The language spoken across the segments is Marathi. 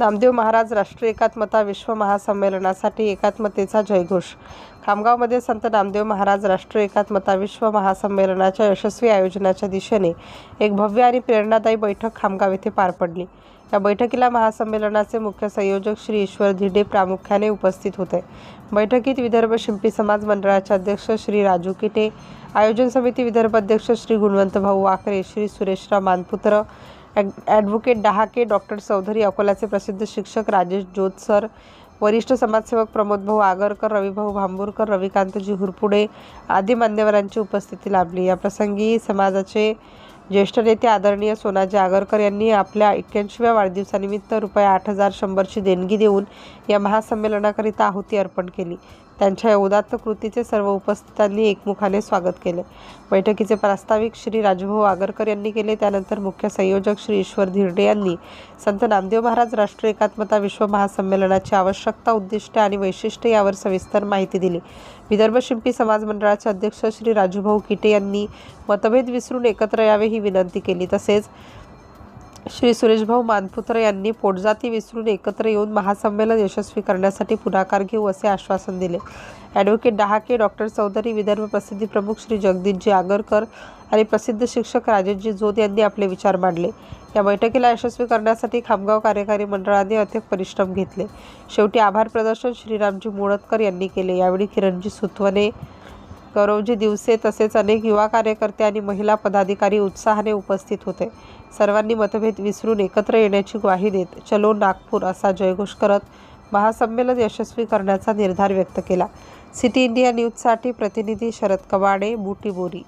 नामदेव महाराज राष्ट्रीय एकात्मता विश्व महासंमेलनासाठी एकात्मतेचा जयघोष. खामगावमध्ये संत नामदेव महाराज राष्ट्रीय एकात्मता विश्व महासंमेलनाच्या यशस्वी आयोजनाच्या दिशेने एक भव्य आणि प्रेरणादायी बैठक खामगाव येथे पार पडली. या बैठकीला महासंमेलनाचे मुख्य संयोजक श्री ईश्वर धिडे प्रामुख्याने उपस्थित होते. बैठकीत विदर्भ शिंपी समाज मंडळाचे अध्यक्ष श्री राजू किटे आयोजन समिती विदर्भ अध्यक्ष श्री गुणवंत भाऊ वाकरे श्री सुरेशराव मानपुत्र ॲडव्होकेट डहाके डॉक्टर चौधरी अकोल्याचे प्रसिद्ध शिक्षक राजेश जोत सर वरिष्ठ समाजसेवक प्रमोद भाऊ आगरकर रविभाऊ भांबूरकर रविकांतजी हुरपुडे आदी मान्यवरांची उपस्थिती लाभली. या प्रसंगी समाजाचे ज्येष्ठ नेते आदरणीय सोनाजी आगरकर यांनी आपल्या एक्क्याऐंशीव्या वाढदिवसानिमित्त रुपये आठ हजार शंभरची देणगी देऊन या महासंमेलनाकरिता आहुती अर्पण केली. त्यांच्या या उदात्त कृतीचे सर्व उपस्थितांनी एकमुखाने स्वागत केले. बैठकीचे प्रास्ताविक श्री राजूभाऊ आगरकर यांनी केले. त्यानंतर मुख्य संयोजक श्री ईश्वर धिरडे यांनी संत नामदेव महाराज राष्ट्रीय एकात्मता विश्व महासंमेलनाची आवश्यकता उद्दिष्टे आणि वैशिष्ट्ये यावर सविस्तर माहिती दिली. विदर्भ शिंपी समाज मंडळाचे अध्यक्ष श्री राजूभाऊ किटे यांनी मतभेद विसरून एकत्र यावे ही विनंती केली. तसेच श्री सुरेशभाऊ मानपुत्र यांनी पोटजाती विसरून एकत्र येऊन महासंमेलन यशस्वी करण्यासाठी पुढाकार घेऊ असे आश्वासन दिले. ॲडव्होकेट डहाके डॉक्टर चौधरी विदर्भ प्रसिद्धी प्रमुख श्री जगदीशजी आगरकर आणि प्रसिद्ध शिक्षक राजेशजी जोत यांनी आपले विचार मांडले. या बैठकीला यशस्वी करण्यासाठी खामगाव कार्यकारी मंडळाने अथक परिश्रम घेतले. शेवटी आभार प्रदर्शन श्रीरामजी मुळतकर यांनी केले. यावेळी किरणजी सुतवने गौरवजी दिवसे तसेच अनेक युवा कार्यकर्ते आणि महिला पदाधिकारी उत्साहाने उपस्थित होते. सर्वांनी मतभेद विसरून एकत्र येण्याची ग्वाही देत चलो नागपूर असा जयघोष करत महासंमेलन यशस्वी करण्याचा निर्धार व्यक्त केला. सिटी इंडिया न्यूजसाठी प्रतिनिधी शरद कवाडे बुटीबोरी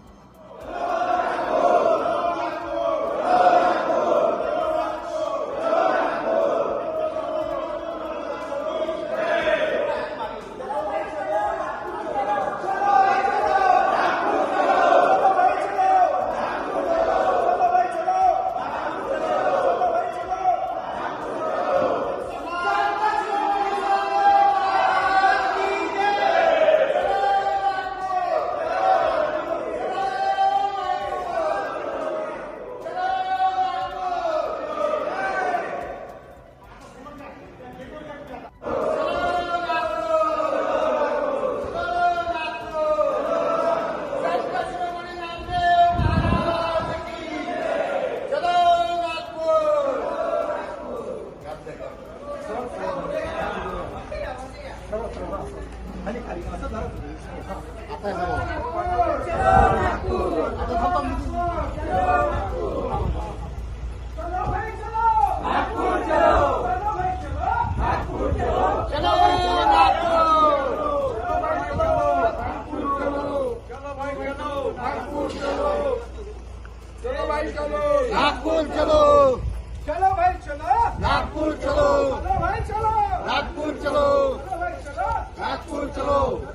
नागपुर चलो चलो भाई चलो नागपुर चलो चलो भाई चलो नागपुर चलो চলো